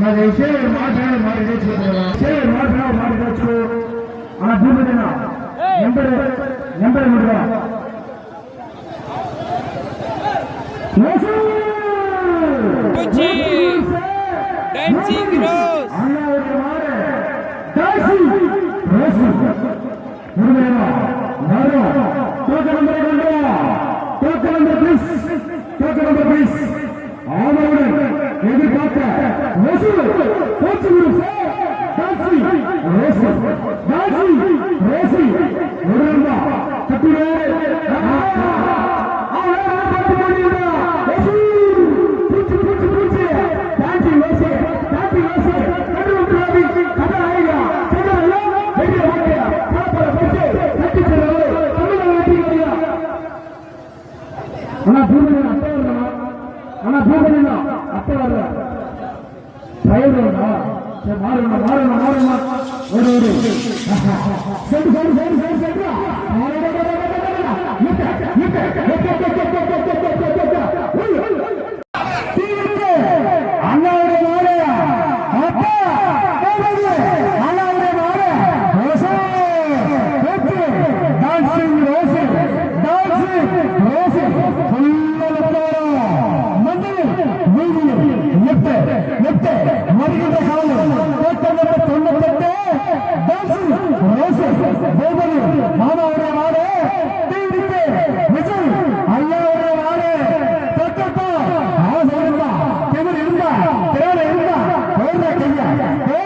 మరి సేవ మాట్లాడి మాట తెచ్చుకోవాలి సేవ మాట్లాడి మాట తెచ్చుకో ఆ భూమిదిన number number Mudra Pucci! Dancing Rose! ஆனா பூமி அப்ப வரலாம் ஆனா பூமி அப்ப வரல பயப்படுறா சரி மாறணும் மாறணும் மாறணும் ஒரு ஒரு. சரி சரி சரி சரி சரிடா செய்ய